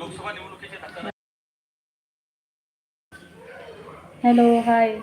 लोकसभा निवडणुकीचे hello hi.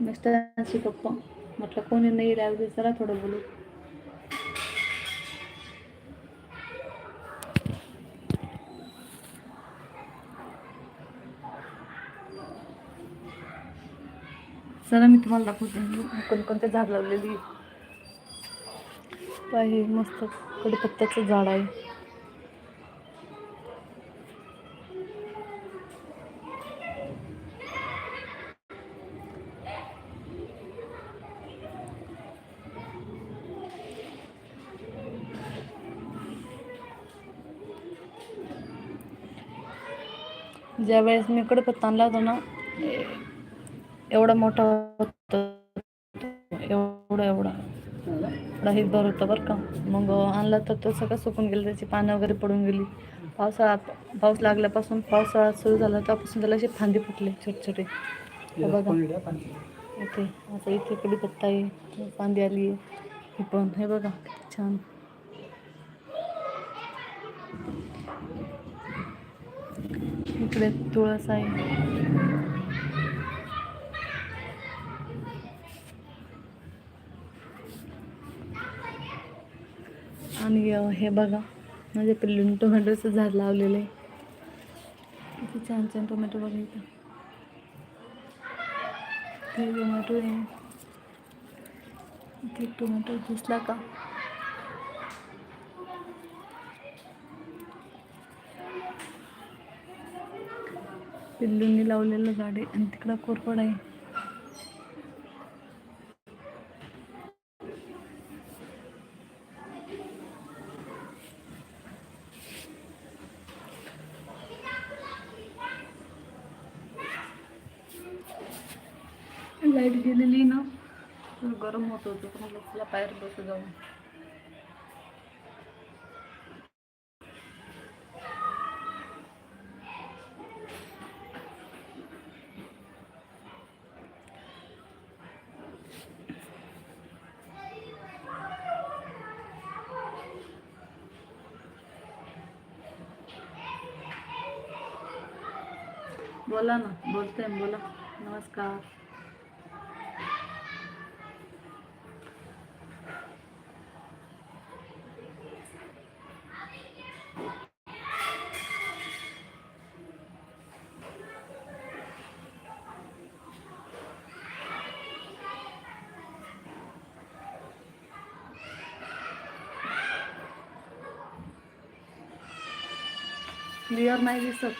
मिस्टरांशी गप्पा म्हटलं कोणी नाही राहू चला थोडं बोलू. चला मी तुम्हाला दाखवते. कोणकोणते झाड लावलेली पाहिजे मस्त. कडीपत्त्याचं झाड आहे. ज्या वेळेस मी कडपत्ता आणला होता ना एवढा मोठा होता एवढा एवढा. एवढा हितभर होता बरं का. मग आणला तर तो सगळं सुकून गेलं त्याची पानं वगैरे पडून गेली. पावसाळा पाऊस लागल्यापासून पावसाळा सुरू झाला तेव्हापासून त्याला असे फांदे फुटले छोटे छोटे. हे बघा. ओके आता इथे कडीपत्ता आहे फांदी आली आहे ही पण. हे बघा छान. इकडे तुळस आहे. आणि हे बघा माझ्या पिल्लून टोमॅटोचं झाड लावलेलं आहे. किती छान छान टोमॅटो बघा इथं टोमॅटो आहे. इथे टोमॅटो दिसला का? पिल्लूंनी लावलेलं झाड आहे आणि तिकडं कोरफड आहे लाइट गेलेली ना तर गरम होत होतं तर म्हटलं चला बाहेर बसू जाऊ बोला ना बोलते बोला नमस्कार क्लिअर नाही दिसत.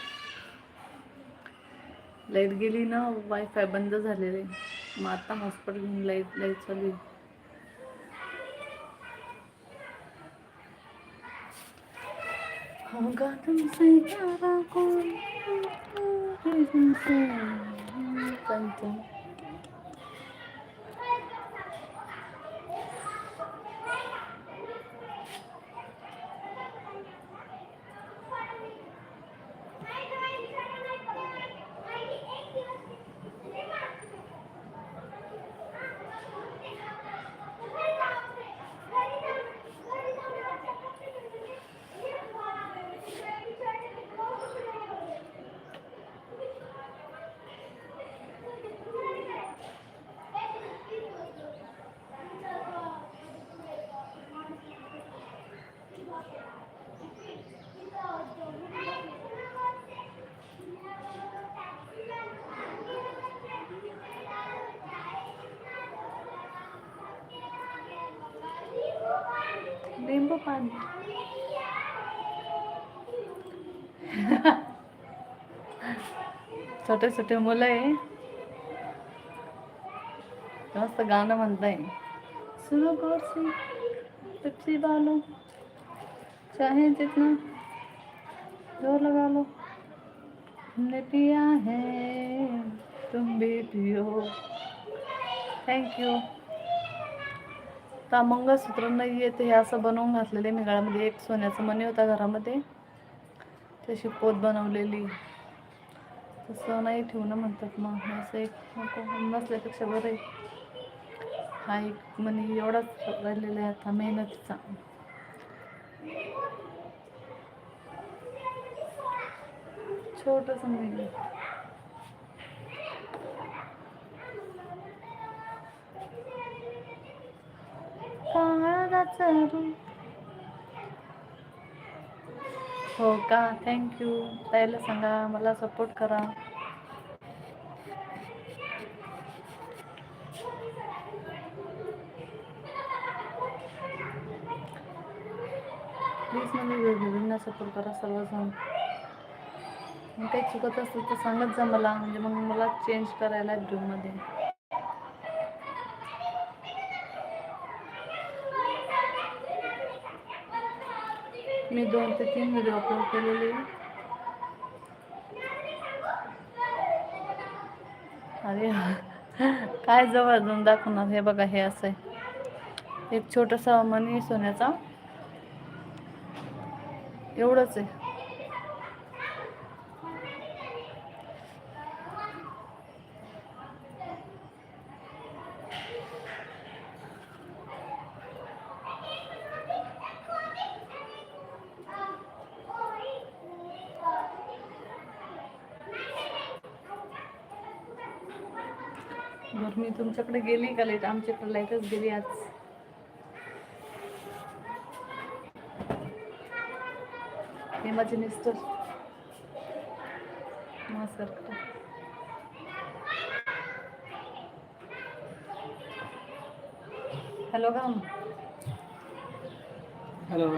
लाइट गेली ना वायफाय बंद झालेले. मग आता हॉस्पिटल घेऊन लाइट लाइट चालू होगा तुमसे प्यारा कोई लिंबू पाणी छोटे छोटे मुलं। आहे मस्त गाणं म्हणताय। सुनो गौर से पिप्सी डालो चाहे जितना ज़ोर लगा लो। हमने पिया है, तुम भी पियो। थँक्यू तर मंगळसूत्र न येत हे असं बनवून घातलेले मी गळ्यामध्ये एक सोन्याचं मणी होता घरामध्ये. तशी पोत बनवलेली. तसं नाही ठेवणं म्हणतात मग. असं एक नसल्यापेक्षा बरं आहे. हा एक मणी एवढाच राहिलेला आहे आता मेहनतीचा. छोटंसं मेहनत काळाचं रूप. हो का? थँक्यू ताईला सांगा मला सपोर्ट करा. प्लीज मला वेगवेगळ्यांना सपोर्ट करा सर्वजण. मग काही चुकत असेल तर सांगत जा मला. म्हणजे मग मला चेंज करायला ड्रीममध्ये मी दोन ते तीन व्हिडिओ अपलोड केलेले. अरे काय जवळ जाऊन दाखवणार हे बघा हे असं आहे. एक छोटासा मनी सोन्याचा. एवढंच आहे बरं मी तुमच्याकडे गेली का लाइट आमच्याकडे लाईटच गेली आज. हे माझे मिस्टर. नमस्कार हॅलो का हॅलो.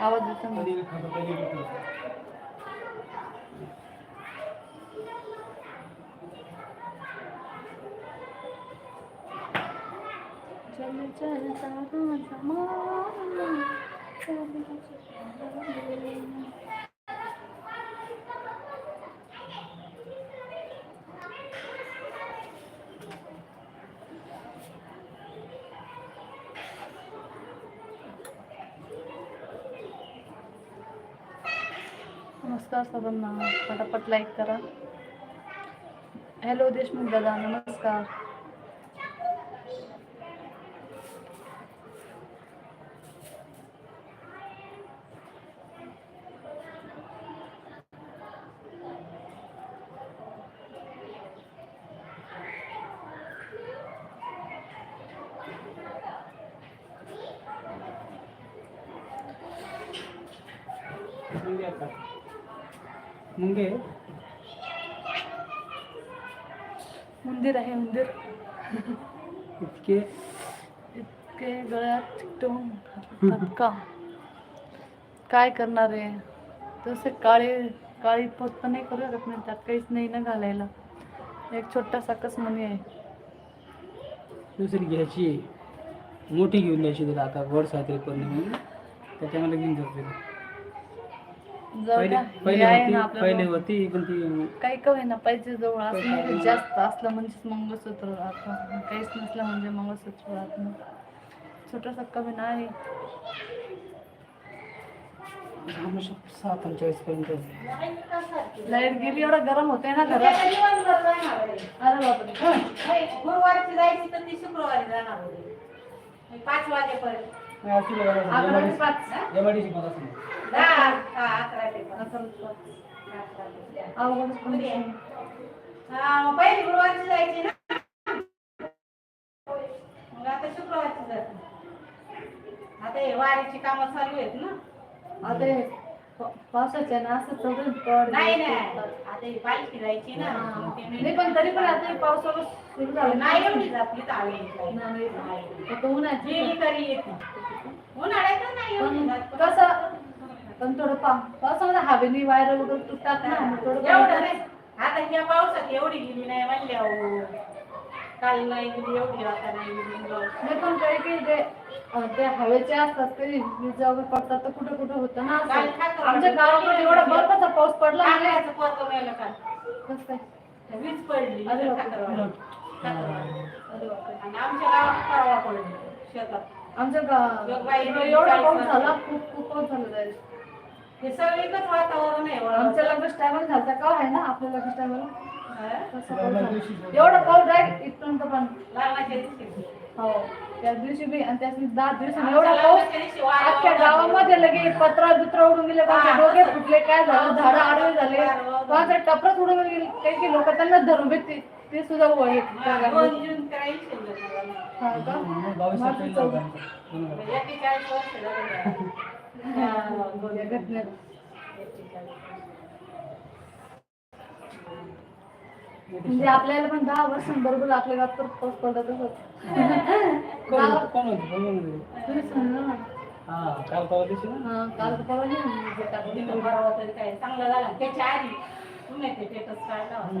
आवाज येतो ना कधी खातो कधी खातो चल चल सारा जमाना चल चल नमस्कार सर्वांना पटापट लाईक करा. हॅलो देशमुख दादा नमस्कार. मुंगे। आता मुंगे उंदीर आहे उंदीर इतके इतके गळ्यात चिकटवून काय करणार आहे? तसे काळे काळी पोत पण नाही करू शकत नाही त्यात काहीच नाही ना घालायला. एक छोटासा कस मनी आहे. दुसरी घ्यायची. मोठी घेऊन द्यायची तुला आता गोड साखरी पौर्णिमा त्याच्यामध्ये घेऊन जातो पहिले होती पहिले पण ती काही कवे ना पाहिजे जवळ असलं म्हणजे जास्त असलं म्हणजेच मंगळसूत्र राहतं. काहीच नसलं म्हणजे मंगळसूत्र राहत. नाही छोटासा कमी नाही. पंचेचाळीस पर्यंत. लाइट गेली एवढं गरम होते ना घरात. अरे बापरे. गुरुवारची जायची तर ती शुक्रवारी जाणार पाच वाजेपर्यंत. पाच पहिली गुरुवारची जायची ना मग आता शुक्रवारची जाते आता हे वारीची कामं चालू आहेत ना? आता पावसाच्या ना असं पड नाही नाही. आता ही पालखी जायची ना नाही पण तरी पण आता पावसाळा सुरू झालं. नाही एवढी जातली चालली नाही, उन्हाची तरी येते उन्हाळ्यात. नाही. कसं पण थोडं पावसामध्ये हवेनी वायर वगैरे तुटतात ना मग थोडं एवढं नाही आता ह्या पावसात एवढी गेली नाही म्हणल्यावर काल नाही गेली एवढी आता नाही गेली नाही पण काही काही ते ते हवेचे असतात कधी विजा वगैरे पडतात तर कुठं कुठं होतं ना असं. काल काय करू? आमच्या गावाकडे एवढा बर्फाचा पाऊस पडला पोरगं मेलं काल. कसं काय वीज पडली अरे बापरे. खाकरवाडीत. अरे बापरे. आणि आमच्या गावात परवा पडली शेतात आमच्या गा- एवढा पाऊस झाला खूप खूप पाऊस झाला. हे सगळीकडच वातावरण आहे. आमच्या लग्न टायमाला झालता का आहे ना आपल्या लग्न टायमाला. एवढा पाऊस आहे इथपर्यंत पण. लग्नाच्या दिवशी. हो. त्या दिवशी बी आणि त्या दिवशी दहा दिवसांनी एवढा पाऊस अख्ख्या गावामध्ये लगे पत्रा बित्रा उडून गेले कोणाचे डोके फुटले काय झालं झाडं आडवे झाले. कोणाचे टपरच उडून गेले काही काही लोक त्यांना धरून भेटते. ते सुद्धा वय. हा का? वर्ष. हा. म्हणजे आपल्याला पण दहा पाऊस होती कोण होती? तुम्हीच म्हणलं ना हा काल परवा दिवशी ना हा, काल तर परवा नाही तरी काय चांगलं झालं त्याच्या आधी तुम्ही ते स्टेटस काढला होता.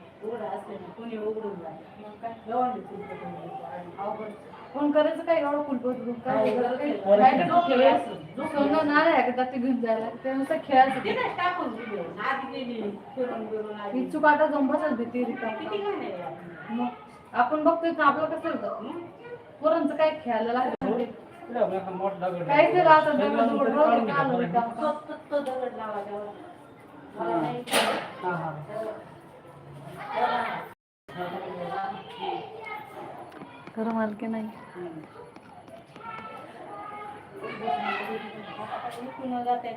ना, कुणी उघडून जातं. मग काय? गव्हाणी कुलपं कुणी आणि अवघड. फोन करायचं काय एवढं कुलपत नाही, नारळ आहे का ते घेऊन जायला ते नुसतं खेळायचं तिथेच टाकून दिलं. आधी गेली, फिरून बिरून आली. ही चूक आता जंबसच भीती किती रिकामी. घाण आहे यार. मग आपण बघतोय ना आपलं कसं होतं? पोरांचं काय खेळायला काय आहे. ते राहतं दगड लावून दगड तरी राहून काढून काय आलं घ्या. रिकामं. तो- तो- तो दगड लावा तेवढा. मला नाही कळत. हा हा खरं मालकी नाही. जाते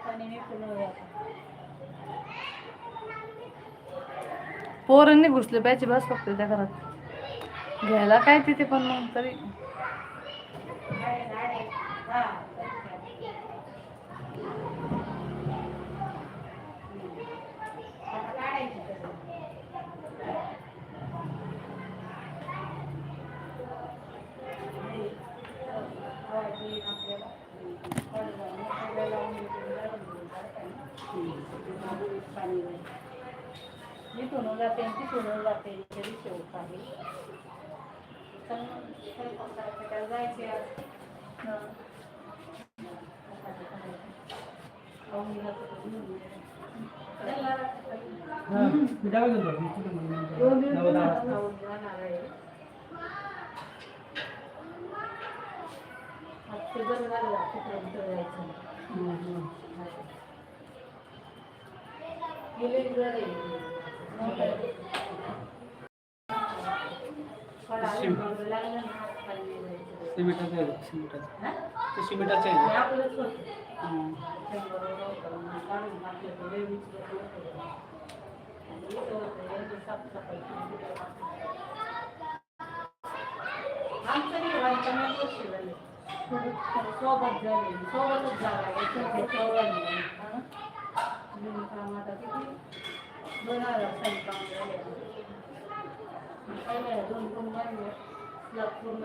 पोरांनी घुसले पाहिजे बस फक्त त्या घरात. घ्यायला काय तिथे पण मग तरी. तिथून जाते तिथून जाते तरी शेव काही जायचे हा, मी डाव्या गेलो. सिमेंटाचं आहे सिमेंटाचं सिमेंटाचं सोबत झाले सोबतच झाला दोन हजार दोन पूर्ण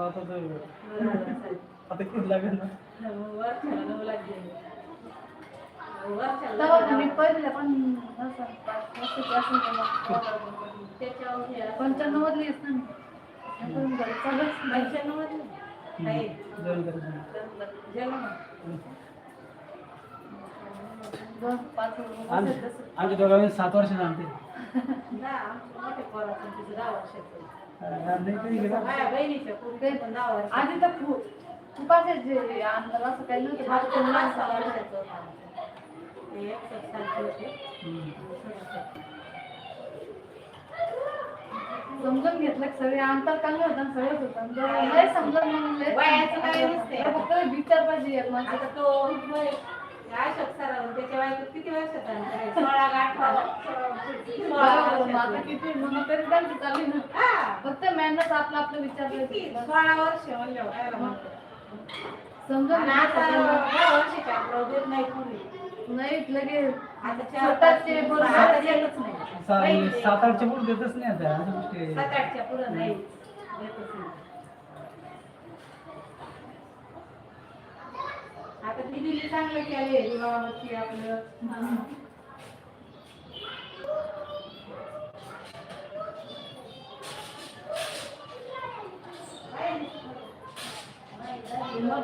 आता ते आता किती लागेल ना. वर्षाला नऊ लाख गेले वर्षाला मी पहिले पण. त्याच्यावर हे पंच्याण्णव मधलीच ना मी. घरी सगळंच नाही. जन्म. बहिणीच्या पोरी पण दहा वर्षाचे. आधी तर खूप खूप असायचे अंधार असं काही नव्हतं माझं माझं पण पण लहान लहान सहा सहा वर्षाचं होतं आमचं. ते एकसष्ट सालचे होते. हम्म. समजून घेतलं की सगळे अंतर चांगलं होतं आणि सगळंच होतं जर लय- वयाचं नसते. फक्त विचार पाहिजे एक माणसाचा. आता तो अशोक त्याच्या किती? सोळा का अठरा? तरी त्यांची चालली ना हा. फक्त मेहनत आपलं आपलं विचार किती? पाहिजे सोळा वर्ष? समजून आता वर्षाच्या देत नाही कोणी. नाही लगे आता स्वतःचे नाही. सात आठच्या पुढे देतच नाही आता सात आठच्या पुढं नाही देतच नाही. आता ती चांगलं केले विवाहावरती आपलं मग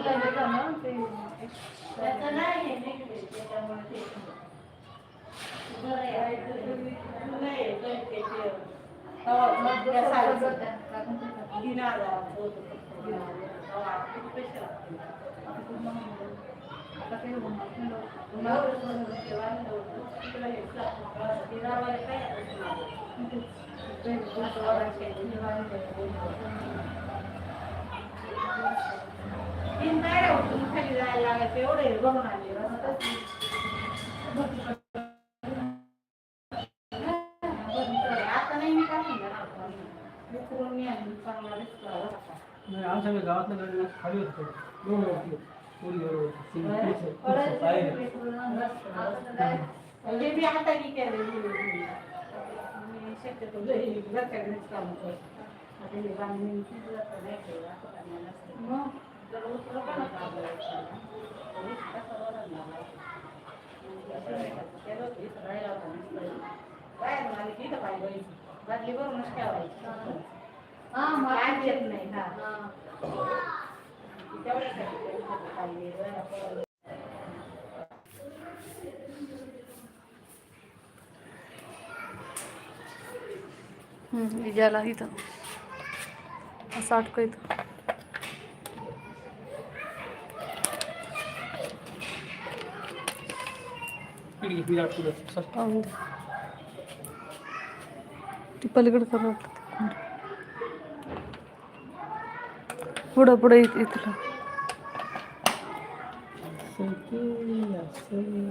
लागलं नाही आहे तुला आमच्या बी गावातलं गाडी खाली होतं. मी की केलं शक्यतो घरी घरच्या घरीच काम करतो आता हे बांधणी. मग? मग पाय बघायची. बादली भरूनच ठेवायची. काय येत नाही हा गेला इथं. असं अटकं इथं. ती पलीकडे करू पुढं पुढे येत इथलं असं ते, असं.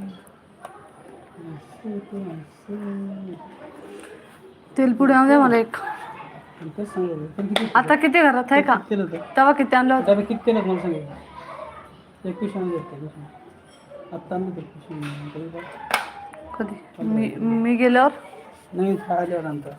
असं ते, असं. तेल पुढे आणू द्या मला एक आता किती घरात आहे का? तेव्हा किती आणलं होतं किती होतं मला सांगितलं एक पिशवी आणली होती. आत्ता आणली होती? कधी मी मी गेल्यावर नाही आल्यावर नंतर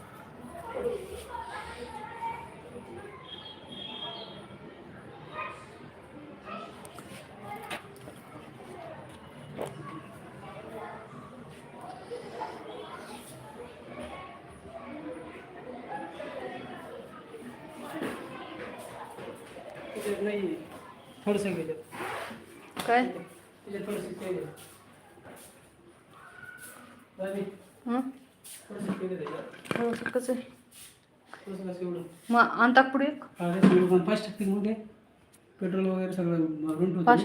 त्याच्यात नाही थोडंसं गेलं. काय? थोडंसं केलं. हं? थोडंसं केलं त्याच्यात. कसं? आहे? थोडंसं कसं एवढं? मग आणता पुढे एक. हा, हे सगळं पण पाच मग पेट्रोल वगैरे सगळं पाचशे